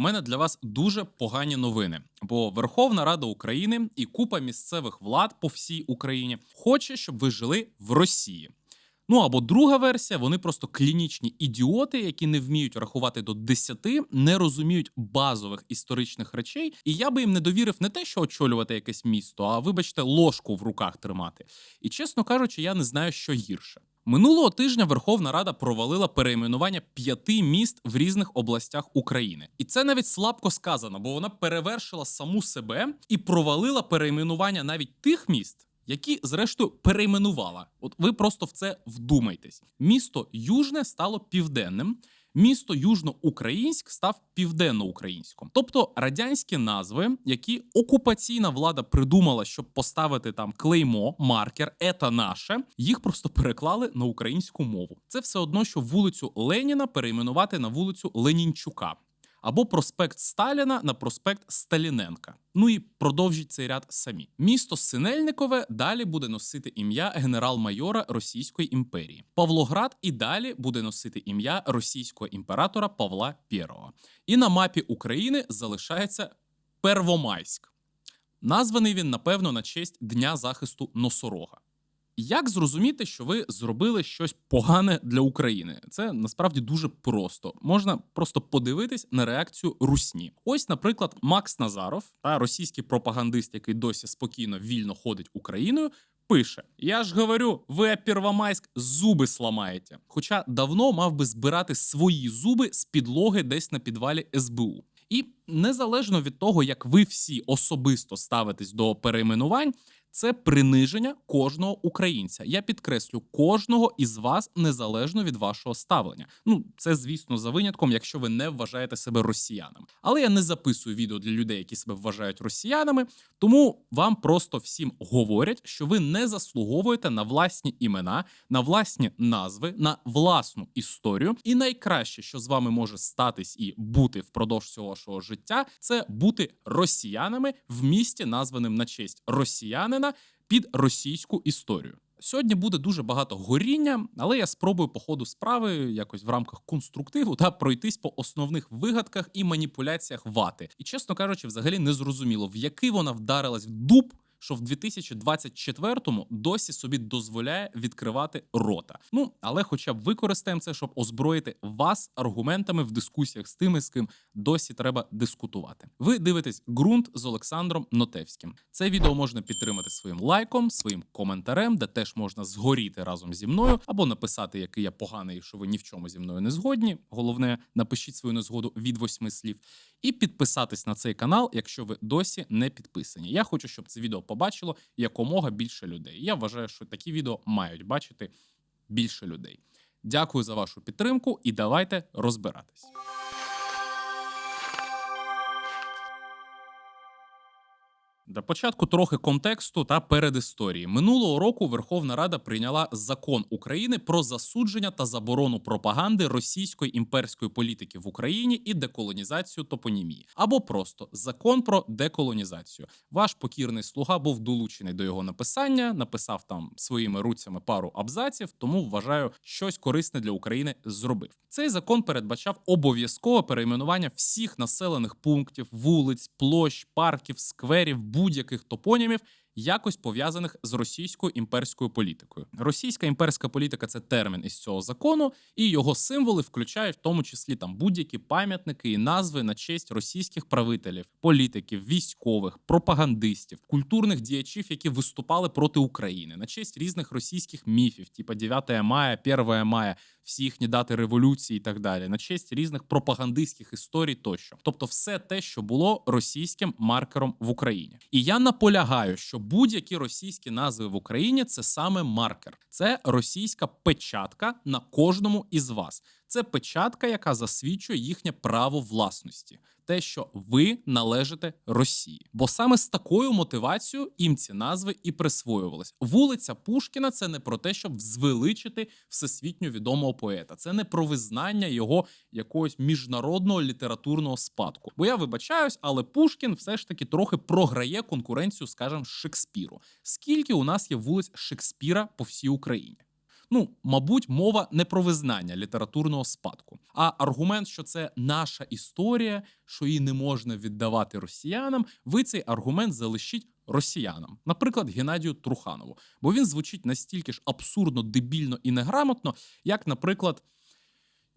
у мене для вас дуже погані новини. Бо Верховна Рада України і купа місцевих влад по всій Україні хоче, щоб ви жили в Росії. Ну або друга версія, вони просто клінічні ідіоти, які не вміють рахувати до 10, не розуміють базових історичних речей. І я би їм не довірив не те, що очолювати якесь місто, а вибачте, ложку в руках тримати. І чесно кажучи, я не знаю, що гірше. Минулого тижня Верховна Рада провалила перейменування п'яти міст в різних областях України, і це навіть слабко сказано, бо вона перевершила саму себе і провалила перейменування навіть тих міст, які зрештою перейменувала. От ви просто в це вдумайтесь. Місто Южне стало південним. Місто Южноукраїнськ став південноукраїнським. Тобто радянські назви, які окупаційна влада придумала, щоб поставити там клеймо, маркер, ета наше, їх просто переклали на українську мову. Це все одно, що вулицю Леніна перейменувати на вулицю Ленінчука. Або проспект Сталіна на проспект Сталіненка. Ну і продовжіть цей ряд самі. Місто Синельникове далі буде носити ім'я генерал-майора Російської імперії. Павлоград і далі буде носити ім'я російського імператора Павла I. І на мапі України залишається Первомайськ. Названий він, напевно, на честь Дня захисту носорога. Як зрозуміти, що ви зробили щось погане для України? Це насправді дуже просто. Можна просто подивитись на реакцію русні. Ось, наприклад, Макс Назаров, та російський пропагандист, який досі спокійно вільно ходить Україною. Пише: Я ж говорю, ви Первомайськ зуби сламаєте. Хоча давно мав би збирати свої зуби з підлоги десь на підвалі СБУ. І незалежно від того, як ви всі особисто ставитесь до перейменувань, це приниження кожного українця. Я підкреслю кожного із вас незалежно від вашого ставлення. Ну це звісно за винятком, якщо ви не вважаєте себе росіянами. Але я не записую відео для людей, які себе вважають росіянами. Тому вам просто всім говорять, що ви не заслуговуєте на власні імена, на власні назви, на власну історію. І найкраще, що з вами може статись і бути впродовж цього вашого життя, це бути росіянами в місті, названим на честь росіянина під російську історію. Сьогодні буде дуже багато горіння, але я спробую по ходу справи якось в рамках конструктиву та пройтись по основних вигадках і маніпуляціях вати. І чесно кажучи, взагалі не зрозуміло, в який вона вдарилась в дуб. Що в 2024-му досі собі дозволяє відкривати рота. Ну але, хоча б використаємо це, щоб озброїти вас аргументами в дискусіях з тими, з ким досі треба дискутувати. Ви дивитесь ґрунт з Олександром Нотевським. Це відео можна підтримати своїм лайком, своїм коментарем, де теж можна згоріти разом зі мною, або написати, який я поганий, що ви ні в чому зі мною не згодні. Головне, напишіть свою незгоду від восьми слів, і підписатись на цей канал, якщо ви досі не підписані. Я хочу, щоб це відео побачило якомога більше людей. Я вважаю, що такі відео мають бачити більше людей. Дякую за вашу підтримку і давайте розбиратись. Для початку трохи контексту та передісторії. Минулого року Верховна Рада прийняла закон України про засудження та заборону пропаганди російської імперської політики в Україні і деколонізацію топонімії, або просто закон про деколонізацію. Ваш покірний слуга був долучений до його написання, написав там своїми руцями пару абзаців, тому вважаю, щось корисне для України зробив. Цей закон передбачав обов'язкове перейменування всіх населених пунктів, вулиць, площ, парків, скверів будь-яких топонімів, якось пов'язаних з російською імперською політикою. Російська імперська політика це термін із цього закону, і його символи включають в тому числі там будь-які пам'ятники і назви на честь російських правителів, політиків, військових, пропагандистів, культурних діячів, які виступали проти України, на честь різних російських міфів, типа 9 мая, 1 мая, всі їхні дати революції і так далі, на честь різних пропагандистських історій тощо. Тобто, все те, що було російським маркером в Україні. І я наполягаю, що будь-які російські назви в Україні це саме маркер, це російська печатка на кожному із вас. Це печатка, яка засвідчує їхнє право власності, те, що ви належите Росії. Бо саме з такою мотивацією їм ці назви і присвоювались. Вулиця Пушкіна це не про те, щоб звеличити всесвітньо відомого поета. Це не про визнання його якогось міжнародного літературного спадку. Бо я вибачаюсь, але Пушкін все ж таки трохи програє конкуренцію, скажімо, Шекспіру. Скільки у нас є вулиць Шекспіра по всій Україні? Ну, мабуть, мова не про визнання літературного спадку, а аргумент, що це наша історія, що її не можна віддавати росіянам. Ви цей аргумент залишіть росіянам, наприклад, Геннадію Труханову, бо він звучить настільки ж абсурдно, дебільно і неграмотно, як, наприклад.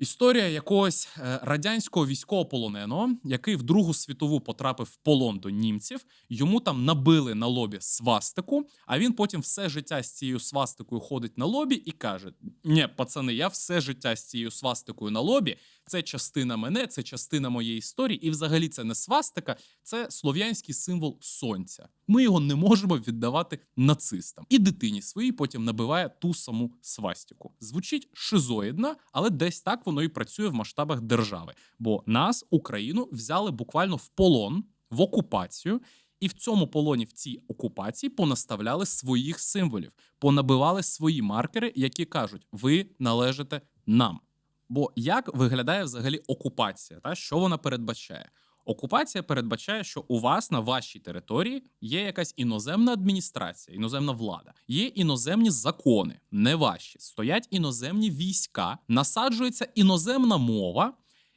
Історія якогось е, радянського військовополоненого, який в Другу світову потрапив в полон до німців. Йому там набили на лобі свастику, а він потім все життя з цією свастикою ходить на лобі і каже: Ні, пацани, я все життя з цією свастикою на лобі. Це частина мене, це частина моєї історії, і взагалі це не свастика, це слов'янський символ сонця. Ми його не можемо віддавати нацистам. І дитині своїй потім набиває ту саму свастику. Звучить шизоїдно, але десь так воно і працює в масштабах держави. Бо нас, Україну, взяли буквально в полон, в окупацію. І в цьому полоні, в цій окупації, понаставляли своїх символів, понабивали свої маркери, які кажуть: ви належите нам. Бо як виглядає взагалі окупація? Та що вона передбачає? Окупація передбачає, що у вас на вашій території є якась іноземна адміністрація, іноземна влада, є іноземні закони, не ваші. Стоять іноземні війська, насаджується іноземна мова.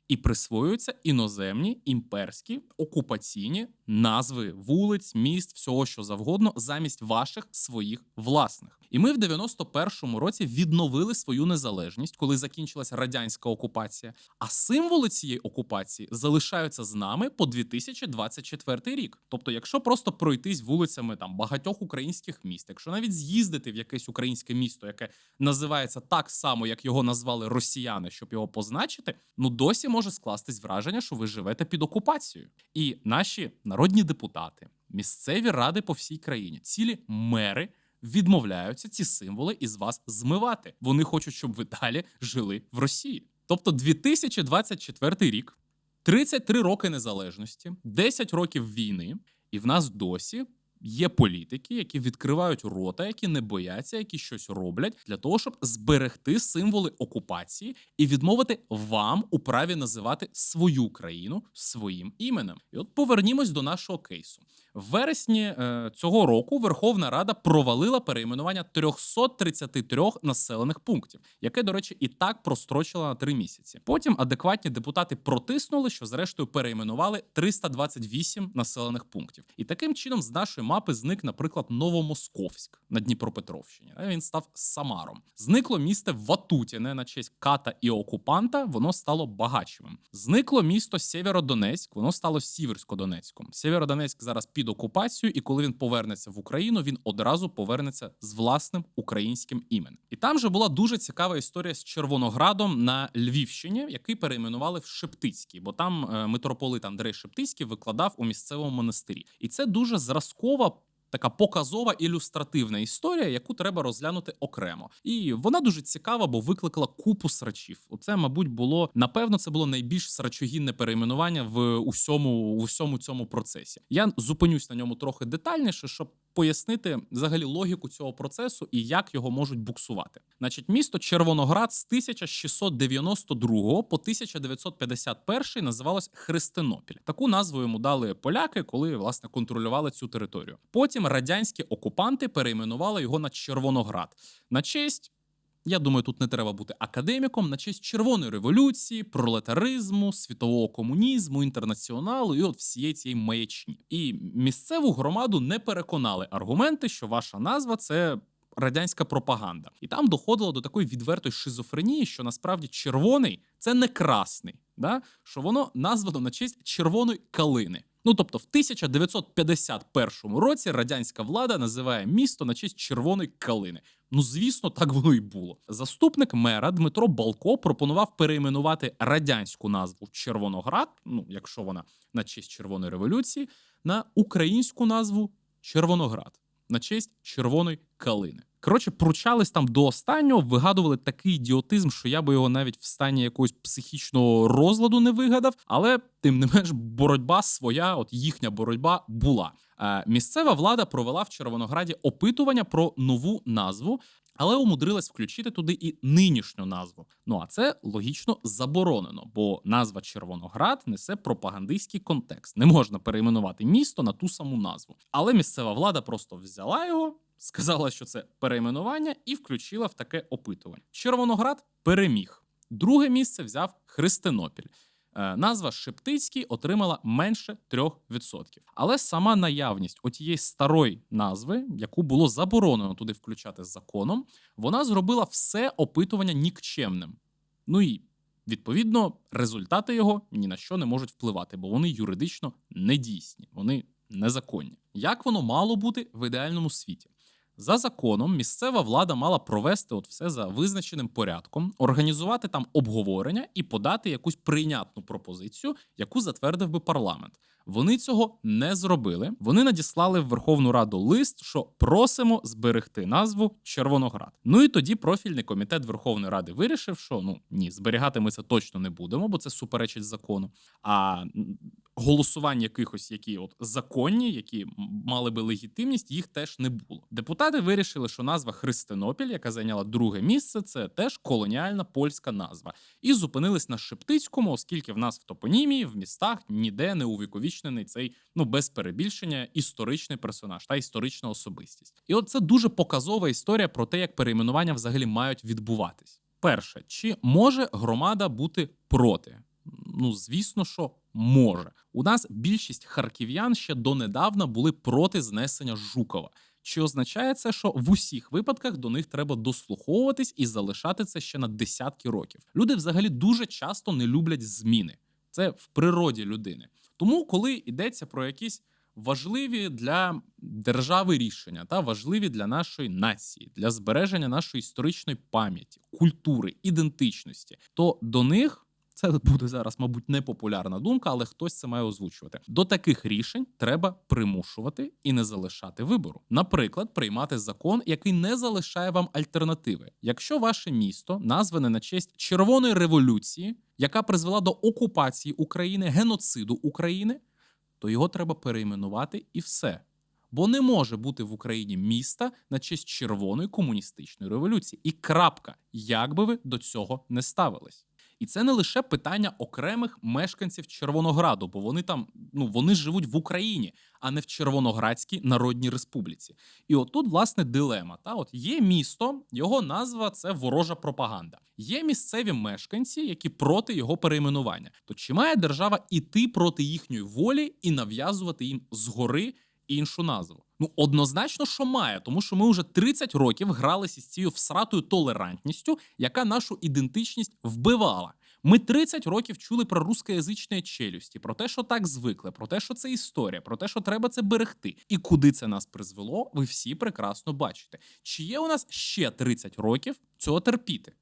І присвоюються іноземні імперські окупаційні назви вулиць, міст, всього що завгодно, замість ваших своїх власних. І ми в 91-му році відновили свою незалежність, коли закінчилася радянська окупація. А символи цієї окупації залишаються з нами по 2024 рік. Тобто, якщо просто пройтись вулицями там багатьох українських міст, якщо навіть з'їздити в якесь українське місто, яке називається так само, як його назвали росіяни, щоб його позначити, ну досі може скластись враження, що ви живете під окупацією. І наші народні депутати, місцеві ради по всій країні, цілі мери відмовляються ці символи із вас змивати. Вони хочуть, щоб ви далі жили в Росії. Тобто, 2024 рік, 33 роки незалежності, 10 років війни, і в нас досі. Є політики, які відкривають рота, які не бояться, які щось роблять для того, щоб зберегти символи окупації і відмовити вам у праві називати свою країну своїм іменем. І от повернімось до нашого кейсу. В вересні е, цього року Верховна Рада провалила перейменування 333 населених пунктів, яке, до речі, і так прострочила на три місяці. Потім адекватні депутати протиснули, що зрештою перейменували 328 населених пунктів. І таким чином з нашої мапи зник, наприклад, Новомосковськ на Дніпропетровщині. Він став Самаром. Зникло місто Ватутіне на честь ката і окупанта. Воно стало багачевим. Зникло місто Сєвєродонецьк, воно стало Сіверськодонецьком. Сєвєродонецьк зараз під окупацією, і коли він повернеться в Україну, він одразу повернеться з власним українським іменем. І там же була дуже цікава історія з Червоноградом на Львівщині, який перейменували в Шептицький, бо там е, митрополит Андрей Шептицький викладав у місцевому монастирі. І це дуже зразкова. Така показова ілюстративна історія, яку треба розглянути окремо, і вона дуже цікава, бо викликала купу срачів. Оце, мабуть, було напевно, це було найбільш срачогінне перейменування в усьому, в усьому цьому процесі. Я зупинюсь на ньому трохи детальніше, щоб пояснити взагалі логіку цього процесу і як його можуть буксувати. Значить, місто Червоноград з 1692 по 1951 називалось Христинопіль. Таку назву йому дали поляки, коли власне контролювали цю територію. Потім радянські окупанти перейменували його на Червоноград на честь. Я думаю, тут не треба бути академіком на честь червоної революції, пролетаризму, світового комунізму, інтернаціоналу і от всієї цієї маячні. І місцеву громаду не переконали аргументи, що ваша назва це. Радянська пропаганда, і там доходило до такої відвертої шизофренії, що насправді червоний це не красний, да? що воно названо на честь червоної калини. Ну тобто, в 1951 році радянська влада називає місто на честь червоної калини. Ну, звісно, так воно і було. Заступник мера Дмитро Балко пропонував перейменувати радянську назву Червоноград, ну якщо вона на честь Червоної революції, на українську назву Червоноград на честь червоної калини. Коротше, пручались там до останнього, вигадували такий ідіотизм, що я би його навіть в стані якогось психічного розладу не вигадав. Але тим не менш, боротьба своя, от їхня боротьба була. Е, місцева влада провела в Червонограді опитування про нову назву. Але умудрилась включити туди і нинішню назву. Ну а це логічно заборонено, бо назва Червоноград несе пропагандистський контекст. Не можна перейменувати місто на ту саму назву. Але місцева влада просто взяла його сказала, що це перейменування, і включила в таке опитування. Червоноград переміг. Друге місце взяв Христинопіль. Е, Назва Шептицький отримала менше 3%. Але сама наявність отієї старої назви, яку було заборонено туди включати законом, вона зробила все опитування нікчемним. Ну і відповідно результати його ні на що не можуть впливати, бо вони юридично недійсні, вони незаконні. Як воно мало бути в ідеальному світі? За законом, місцева влада мала провести от все за визначеним порядком, організувати там обговорення і подати якусь прийнятну пропозицію, яку затвердив би парламент. Вони цього не зробили. Вони надіслали в Верховну Раду лист, що просимо зберегти назву Червоноград. Ну і тоді профільний комітет Верховної Ради вирішив, що ну ні, зберігати ми це точно не будемо, бо це суперечить закону. А голосувань якихось, які от законні, які мали би легітимність, їх теж не було. Депутати вирішили, що назва Христинопіль, яка зайняла друге місце, це теж колоніальна польська назва, і зупинились на Шептицькому, оскільки в нас в топонімії в містах ніде не увіковічнений цей ну без перебільшення історичний персонаж та історична особистість. І от це дуже показова історія про те, як перейменування взагалі мають відбуватись. Перше, чи може громада бути проти? Ну, звісно, що може. У нас більшість харків'ян ще донедавна були проти знесення Жукова. Чи означає це, що в усіх випадках до них треба дослуховуватись і залишати це ще на десятки років? Люди взагалі дуже часто не люблять зміни. Це в природі людини. Тому, коли йдеться про якісь важливі для держави рішення та важливі для нашої нації, для збереження нашої історичної пам'яті, культури, ідентичності, то до них. Це буде зараз, мабуть, непопулярна думка, але хтось це має озвучувати. До таких рішень треба примушувати і не залишати вибору. Наприклад, приймати закон, який не залишає вам альтернативи. Якщо ваше місто назване на честь червоної революції, яка призвела до окупації України, геноциду України, то його треба перейменувати і все. Бо не може бути в Україні міста на честь червоної комуністичної революції. І крапка, як би ви до цього не ставились. І це не лише питання окремих мешканців Червонограду, бо вони там ну вони живуть в Україні, а не в Червоноградській Народній Республіці. І отут, власне, дилема. Та от є місто, його назва це ворожа пропаганда. Є місцеві мешканці, які проти його перейменування. То чи має держава іти проти їхньої волі і нав'язувати їм згори іншу назву? Ну однозначно, що має, тому що ми вже 30 років гралися з цією всратою толерантністю, яка нашу ідентичність вбивала. Ми 30 років чули про рускоязичні челюсті, про те, що так звикли, про те, що це історія, про те, що треба це берегти. І куди це нас призвело, ви всі прекрасно бачите. Чи є у нас ще 30 років цього терпіти?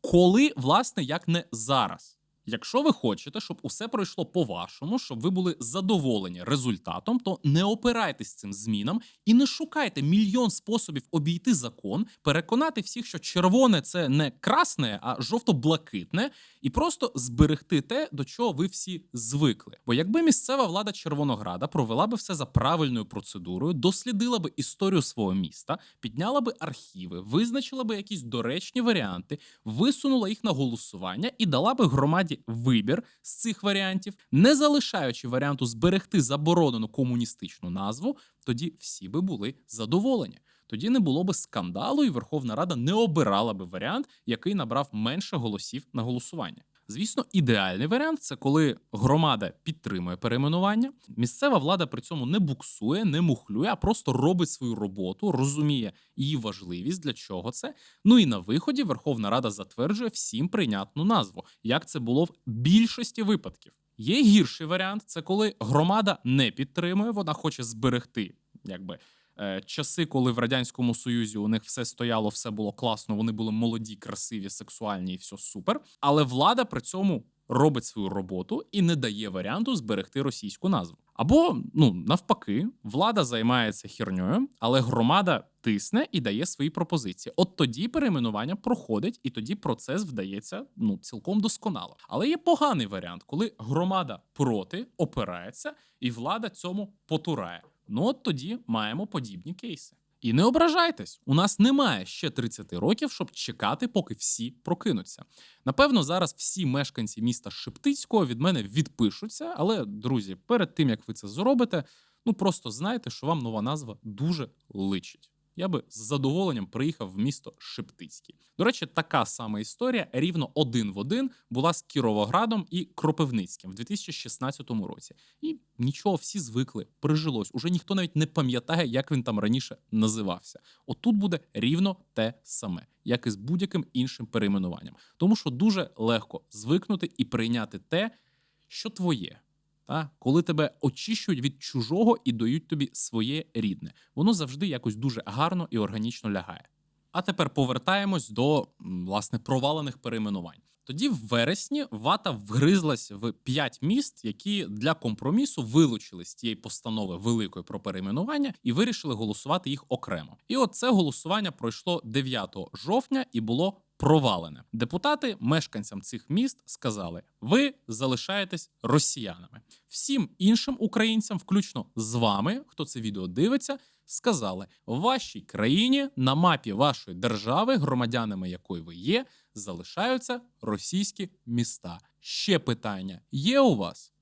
Коли, власне, як не зараз? Якщо ви хочете, щоб усе пройшло по-вашому, щоб ви були задоволені результатом, то не опирайтесь цим змінам і не шукайте мільйон способів обійти закон, переконати всіх, що червоне це не красне, а жовто-блакитне, і просто зберегти те, до чого ви всі звикли. Бо якби місцева влада Червонограда провела би все за правильною процедурою, дослідила би історію свого міста, підняла би архіви, визначила би якісь доречні варіанти, висунула їх на голосування і дала би громаді вибір з цих варіантів, не залишаючи варіанту зберегти заборонену комуністичну назву, тоді всі би були задоволені. Тоді не було би скандалу, і Верховна Рада не обирала би варіант, який набрав менше голосів на голосування. Звісно, ідеальний варіант це коли громада підтримує перейменування. Місцева влада при цьому не буксує, не мухлює, а просто робить свою роботу, розуміє її важливість, для чого це. Ну і на виході Верховна Рада затверджує всім прийнятну назву, як це було в більшості випадків. Є гірший варіант це коли громада не підтримує, вона хоче зберегти, якби. Е, Часи, коли в радянському союзі у них все стояло, все було класно, вони були молоді, красиві, сексуальні і все супер. Але влада при цьому робить свою роботу і не дає варіанту зберегти російську назву. Або ну навпаки, влада займається херньою, але громада тисне і дає свої пропозиції. От тоді перейменування проходить, і тоді процес вдається ну цілком досконало. Але є поганий варіант, коли громада проти опирається, і влада цьому потурає. Ну от тоді маємо подібні кейси. І не ображайтесь, у нас немає ще 30 років, щоб чекати, поки всі прокинуться. Напевно, зараз всі мешканці міста Шептицького від мене відпишуться, але, друзі, перед тим як ви це зробите, ну просто знайте, що вам нова назва дуже личить. Я би з задоволенням приїхав в місто Шептицький. До речі, така сама історія рівно один в один була з Кіровоградом і Кропивницьким в 2016 році. І нічого, всі звикли, прижилось. Уже ніхто навіть не пам'ятає, як він там раніше називався. Отут буде рівно те саме, як і з будь-яким іншим перейменуванням. Тому що дуже легко звикнути і прийняти те, що твоє. Та? Коли тебе очищують від чужого і дають тобі своє рідне, воно завжди якось дуже гарно і органічно лягає. А тепер повертаємось до власне провалених перейменувань. Тоді в вересні вата вгризлась в п'ять міст, які для компромісу вилучили з тієї постанови великої про перейменування і вирішили голосувати їх окремо. І от це голосування пройшло 9 жовтня і було провалене. Депутати мешканцям цих міст сказали: ви залишаєтесь росіянами. Всім іншим українцям, включно з вами, хто це відео дивиться, сказали: в вашій країні на мапі вашої держави, громадянами якої ви є, залишаються російські міста. Ще питання є у вас?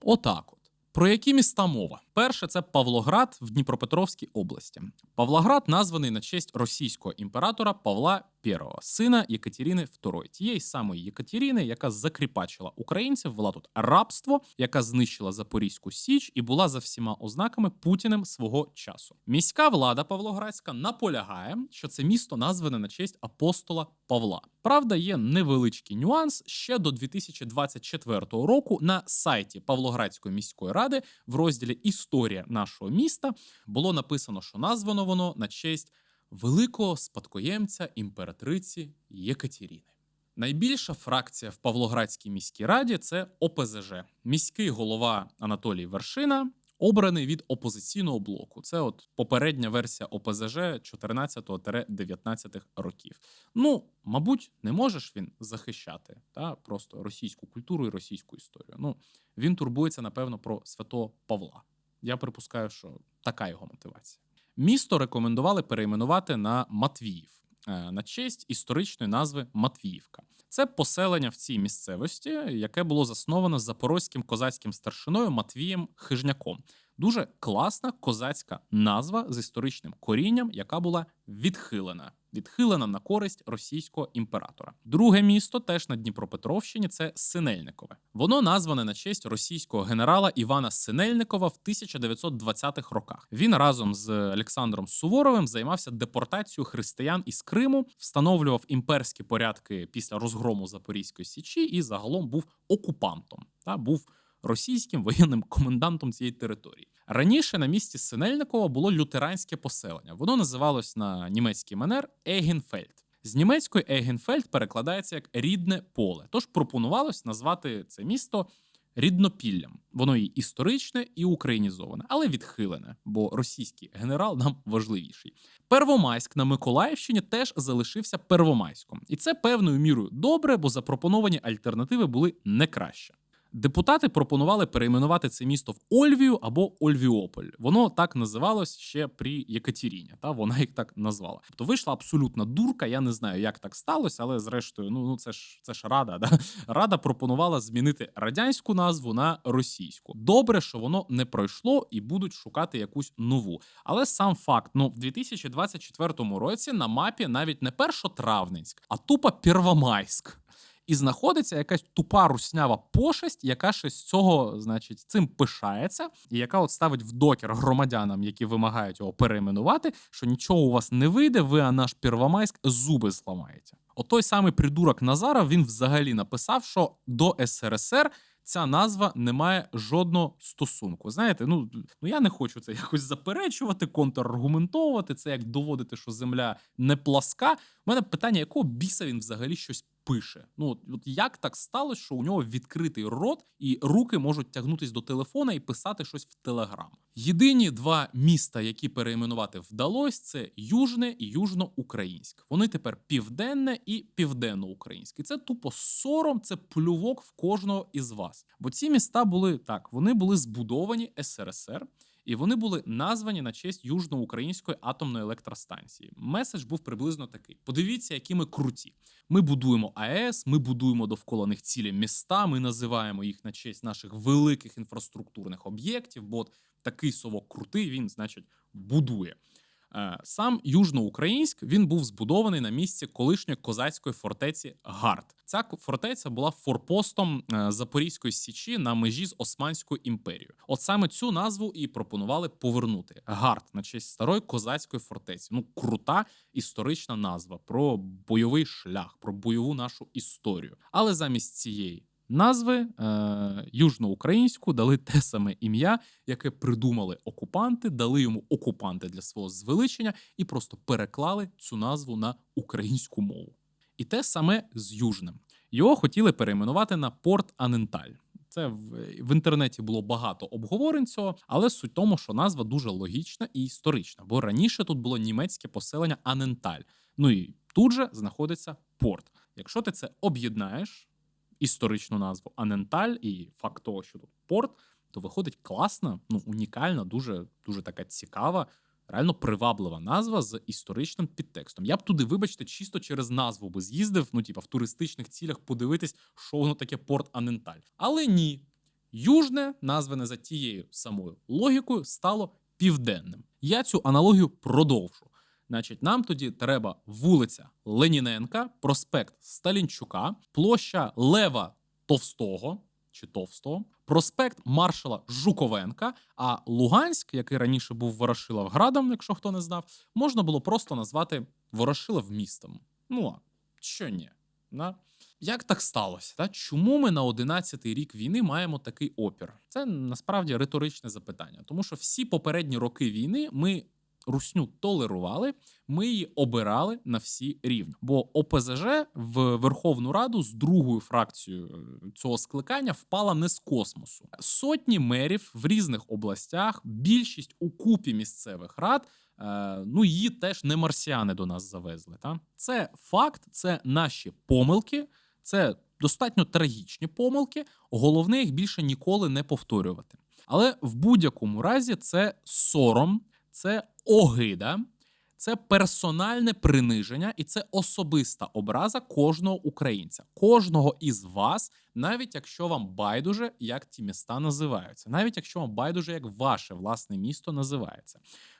Отак от. Про які міста мова? Перше, це Павлоград в Дніпропетровській області. Павлоград названий на честь російського імператора Павла I, сина Єкатерини II, тієї самої Єкатерини, яка закріпачила українців, вела тут рабство, яка знищила Запорізьку Січ і була за всіма ознаками Путіним свого часу. Міська влада Павлоградська наполягає, що це місто назване на честь апостола Павла. Правда, є невеличкий нюанс. Ще до 2024 року на сайті Павлоградської міської ради в розділі Історія нашого міста було написано, що названо воно на честь великого спадкоємця імператриці Єкатеріни. Найбільша фракція в Павлоградській міській раді це ОПЗЖ. Міський голова Анатолій Вершина обраний від опозиційного блоку. Це от попередня версія ОПЗЖ 14-19 років. Ну, мабуть, не можеш він захищати та просто російську культуру і російську історію. Ну він турбується, напевно, про святого Павла. Я припускаю, що така його мотивація. Місто рекомендували перейменувати на Матвіїв е, на честь історичної назви Матвіївка. Це поселення в цій місцевості, яке було засновано запорозьким козацьким старшиною Матвієм Хижняком. Дуже класна козацька назва з історичним корінням, яка була відхилена. Відхилена на користь російського імператора. Друге місто, теж на Дніпропетровщині, це Синельникове. Воно назване на честь російського генерала Івана Синельникова в 1920-х роках. Він разом з Олександром Суворовим займався депортацією християн із Криму, встановлював імперські порядки після розгрому Запорізької січі і загалом був окупантом та був російським воєнним комендантом цієї території. Раніше на місці Синельникова було лютеранське поселення. Воно називалось на німецький манер Егенфельд. З німецької Егенфельд перекладається як рідне поле. Тож пропонувалось назвати це місто ріднопіллям. Воно і історичне, і українізоване, але відхилене, бо російський генерал нам важливіший. Первомайськ на Миколаївщині теж залишився Первомайськом, і це певною мірою добре, бо запропоновані альтернативи були не краще. Депутати пропонували перейменувати це місто в Ольвію або Ольвіополь. Воно так називалось ще при Єкатеріні. Та вона їх так назвала. Тобто вийшла абсолютна дурка. Я не знаю, як так сталося, але зрештою, ну ну це ж це ж рада. Да? Рада пропонувала змінити радянську назву на російську. Добре, що воно не пройшло і будуть шукати якусь нову. Але сам факт: ну в 2024 році на мапі навіть не першотравненськ, а тупо Первомайськ. І знаходиться якась тупа руснява пошесть, яка ще з цього, значить, цим пишається, і яка от ставить в докер громадянам, які вимагають його перейменувати, що нічого у вас не вийде, ви а наш Первомайськ зуби зламаєте. От той самий придурок Назаров він взагалі написав, що до СРСР. Ця назва не має жодного стосунку. Знаєте, ну ну я не хочу це якось заперечувати, контраргументовувати. Це як доводити, що земля не пласка. У мене питання, якого біса він взагалі щось пише. Ну от, от як так сталося, що у нього відкритий рот, і руки можуть тягнутись до телефона і писати щось в телеграм. Єдині два міста, які перейменувати вдалося, це Южне і Южноукраїнськ. Вони тепер південне і південноукраїнське. Це тупо сором, це плювок в кожного із вас. Бо ці міста були так, вони були збудовані СРСР. І вони були названі на честь Южноукраїнської атомної електростанції. Меседж був приблизно такий: подивіться, які ми круті. Ми будуємо АЕС, ми будуємо довкола них цілі міста. Ми називаємо їх на честь наших великих інфраструктурних об'єктів. Бо такий совок крутий він, значить, будує. Е, Сам Южноукраїнськ він був збудований на місці колишньої козацької фортеці Гард. Ця фортеця була форпостом е, Запорізької січі на межі з Османською імперією. От саме цю назву і пропонували повернути Гард на честь старої козацької фортеці. Ну крута історична назва про бойовий шлях, про бойову нашу історію. Але замість цієї назви е, южноукраїнську дали те саме ім'я, яке придумали окупанти, дали йому окупанти для свого звеличення і просто переклали цю назву на українську мову. І те саме з Южним. Його хотіли перейменувати на Порт Аненталь. Це в, в інтернеті було багато обговорень цього, але суть тому, що назва дуже логічна і історична, бо раніше тут було німецьке поселення Аненталь. Ну і тут же знаходиться порт. Якщо ти це об'єднаєш, історичну назву Аненталь і факт того, що тут порт, то виходить класна, ну унікальна, дуже дуже така цікава, реально приваблива назва з історичним підтекстом. Я б туди, вибачте, чисто через назву би з'їздив, ну типа в туристичних цілях подивитись, що воно таке порт Аненталь. Але ні. Южне, назване за тією самою логікою, стало південним. Я цю аналогію продовжу. Значить, нам тоді треба вулиця Леніненка, проспект Сталінчука, площа Лева Товстого чи Товстого, проспект маршала Жуковенка. А Луганськ, який раніше був Ворошиловградом, якщо хто не знав, можна було просто назвати Ворошилов містом. Ну а що ні? Да? Як так сталося? Та? Чому ми на 11-й рік війни маємо такий опір? Це насправді риторичне запитання, тому що всі попередні роки війни ми русню толерували, ми її обирали на всі рівні. Бо ОПЗЖ в Верховну Раду з другою фракцією е, цього скликання впала не з космосу. Сотні мерів в різних областях, більшість у купі місцевих рад. е, Ну, її теж не марсіани до нас завезли. Та? Це факт, це наші помилки, це достатньо трагічні помилки. Головне їх більше ніколи не повторювати. Але в будь-якому разі це сором, це огида, це персональне приниження і це особиста образа кожного українця, кожного із вас, навіть якщо вам байдуже, як ті міста називаються, навіть якщо вам байдуже, як ваше власне місто називається.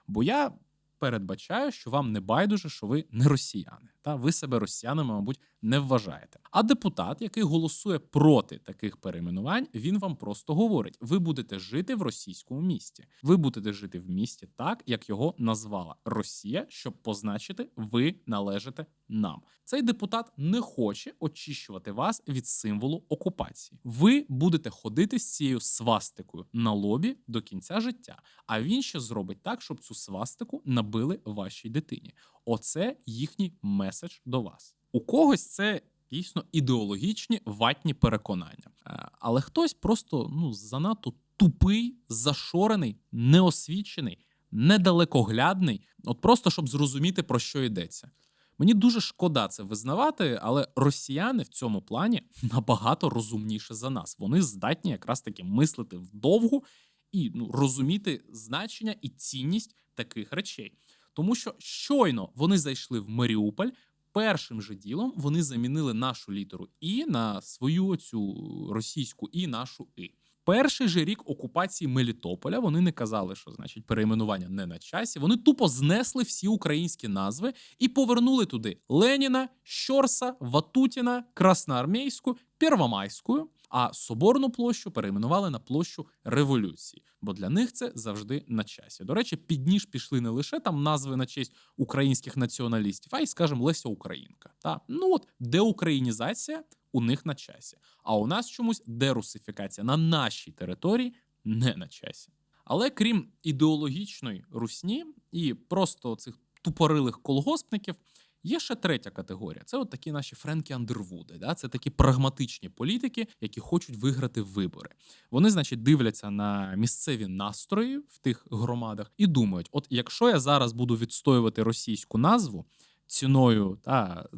Бо я передбачаю, що вам не байдуже, що ви не росіяни. Та ви себе росіянами, мабуть, не вважаєте. А депутат, який голосує проти таких перейменувань, він вам просто говорить: ви будете жити в російському місті. Ви будете жити в місті так, як його назвала Росія, щоб позначити, ви належите нам. Цей депутат не хоче очищувати вас від символу окупації. Ви будете ходити з цією свастикою на лобі до кінця життя. А він ще зробить так, щоб цю свастику набили вашій дитині. Оце їхній меседж до вас. У когось це дійсно ідеологічні ватні переконання. Е, Але хтось просто ну занадто тупий, зашорений, неосвічений, недалекоглядний, от просто щоб зрозуміти про що йдеться. Мені дуже шкода це визнавати, але росіяни в цьому плані набагато розумніше за нас. Вони здатні якраз таки мислити вдовгу і ну, розуміти значення і цінність таких речей. Тому що щойно вони зайшли в Маріуполь. Першим же ділом вони замінили нашу літеру і на свою цю російську і нашу і. Перший же рік окупації Мелітополя вони не казали, що значить перейменування не на часі. Вони тупо знесли всі українські назви і повернули туди Леніна, Щорса, Ватутіна, Красноармійську, Первомайську. А соборну площу перейменували на площу революції, бо для них це завжди на часі. До речі, під ніж пішли не лише там назви на честь українських націоналістів, а й, скажімо, Леся Українка. Та ну от деукраїнізація у них на часі. А у нас чомусь дерусифікація на нашій території не на часі. Але крім ідеологічної русні і просто цих тупорилих колгоспників. Є ще третя категорія. Це от такі наші Френкі Андервуди. Да? Це такі прагматичні політики, які хочуть виграти вибори. Вони, значить, дивляться на місцеві настрої в тих громадах і думають: от якщо я зараз буду відстоювати російську назву ціною та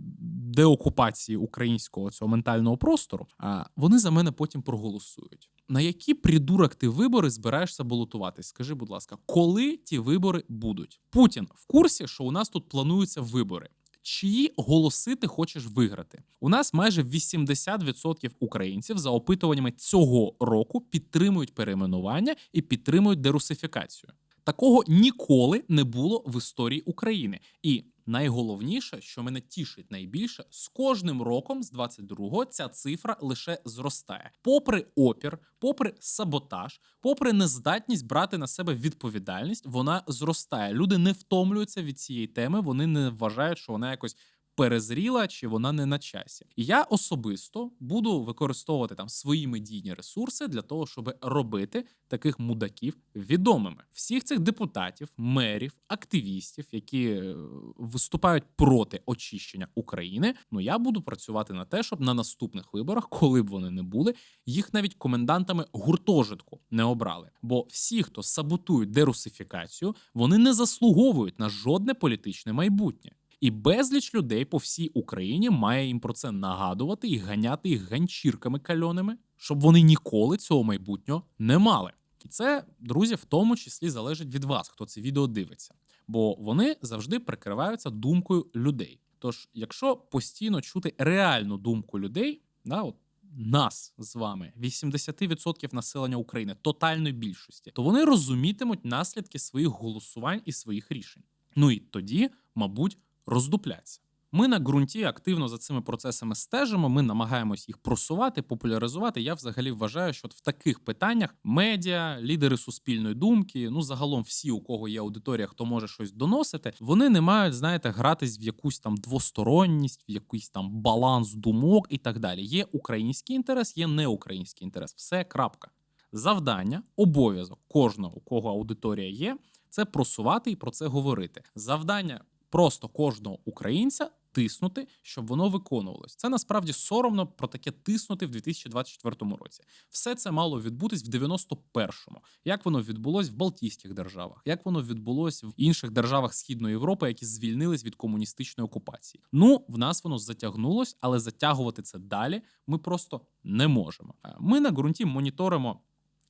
деокупації українського цього ментального простору, а вони за мене потім проголосують. На які придурок ти вибори збираєшся балотуватись? Скажи, будь ласка, коли ті вибори будуть? Путін в курсі, що у нас тут плануються вибори. Чиї голоси ти хочеш виграти? У нас майже 80% українців за опитуваннями цього року підтримують перейменування і підтримують дерусифікацію. Такого ніколи не було в історії України. І найголовніше, що мене тішить найбільше, з кожним роком, з 22-го, ця цифра лише зростає. Попри опір, попри саботаж, попри нездатність брати на себе відповідальність, вона зростає. Люди не втомлюються від цієї теми, вони не вважають, що вона якось перезріла чи вона не на часі. І я особисто буду використовувати там свої медійні ресурси для того, щоб робити таких мудаків відомими. Всіх цих депутатів, мерів, активістів, які е, виступають проти очищення України. Ну я буду працювати на те, щоб на наступних виборах, коли б вони не були, їх навіть комендантами гуртожитку не обрали. Бо всі, хто саботують дерусифікацію, вони не заслуговують на жодне політичне майбутнє. І безліч людей по всій Україні має їм про це нагадувати і ганяти їх ганчірками кальоними, щоб вони ніколи цього майбутнього не мали. І це, друзі, в тому числі залежить від вас, хто це відео дивиться, бо вони завжди прикриваються думкою людей. Тож, якщо постійно чути реальну думку людей, да, от нас з вами, 80% населення України, тотальної більшості, то вони розумітимуть наслідки своїх голосувань і своїх рішень. Ну і тоді, мабуть, роздупляться. Ми на ґрунті активно за цими процесами стежимо. Ми намагаємось їх просувати, популяризувати. Я взагалі вважаю, що в таких питаннях медіа, лідери суспільної думки, ну загалом всі, у кого є аудиторія, хто може щось доносити, вони не мають, знаєте, гратись в якусь там двосторонність, в якийсь там баланс думок і так далі. Є український інтерес, є неукраїнський інтерес. Все крапка. Завдання, обов'язок кожного, у кого аудиторія є, це просувати і про це говорити. Завдання просто кожного українця тиснути, щоб воно виконувалось. Це насправді соромно про таке тиснути в 2024 році. Все це мало відбутись в 91-му. Як воно відбулось в Балтійських державах, як воно відбулось в інших державах Східної Європи, які звільнились від комуністичної окупації. Ну, в нас воно затягнулось, але затягувати це далі ми просто не можемо. Е, Ми на ґрунті моніторимо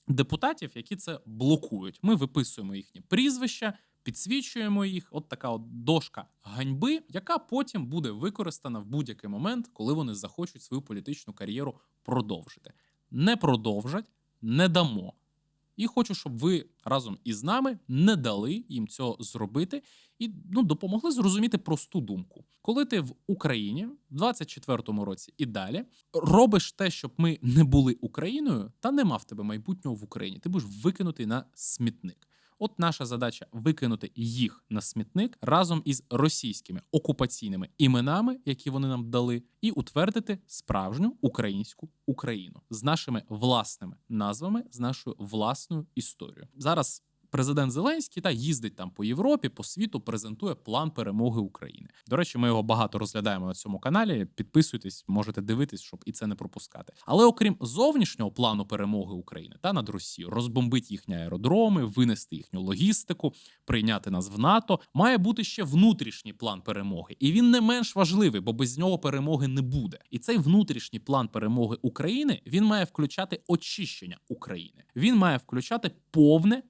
депутатів, які це блокують. Ми виписуємо їхні прізвища, підсвічуємо їх. От така от дошка ганьби, яка потім буде використана в будь-який момент, коли вони захочуть свою політичну кар'єру продовжити. Не продовжать, не дамо. І хочу, щоб ви разом із нами не дали їм цього зробити і ну, допомогли зрозуміти просту думку. Коли ти в Україні в 24-му році і далі робиш те, щоб ми не були Україною, та нема в тебе майбутнього в Україні. Ти будеш викинутий на смітник. От наша задача викинути їх на смітник разом із російськими окупаційними іменами, які вони нам дали, і утвердити справжню українську Україну з нашими власними назвами, з нашою власною історією. Зараз президент Зеленський та їздить там по Європі, по світу, презентує план перемоги України. До речі, ми його багато розглядаємо на цьому каналі. Підписуйтесь, можете дивитись, щоб і це не пропускати. Але окрім зовнішнього плану перемоги України та над Росією, розбомбити їхні аеродроми, винести їхню логістику, прийняти нас в НАТО, має бути ще внутрішній план перемоги, і він не менш важливий, бо без нього перемоги не буде. І цей внутрішній план перемоги України він має включати очищення України. Він має включати повне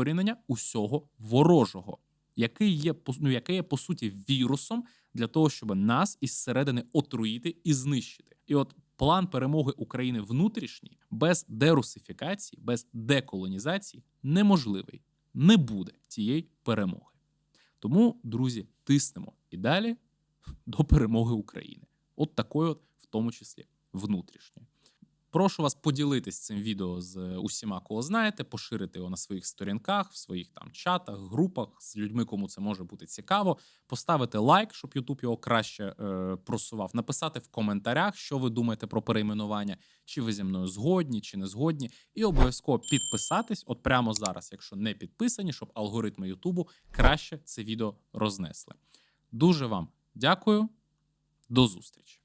викорінення усього ворожого, який є ну, яке є по суті вірусом для того, щоб нас із середини отруїти і знищити. І от план перемоги України внутрішній без дерусифікації, без деколонізації неможливий. Не буде цієї перемоги. Тому, друзі, тиснемо і далі до перемоги України. От такої, от, в тому числі, внутрішньої. Прошу вас поділитись цим відео з е, усіма, кого знаєте, поширити його на своїх сторінках, в своїх там чатах, групах з людьми, кому це може бути цікаво. Поставити лайк, щоб YouTube його краще е, просував. Написати в коментарях, що ви думаєте про перейменування, чи ви зі мною згодні, чи не згодні. І обов'язково підписатись, от прямо зараз, якщо не підписані, щоб алгоритми Ютубу краще це відео рознесли. Дуже вам дякую, до зустрічі!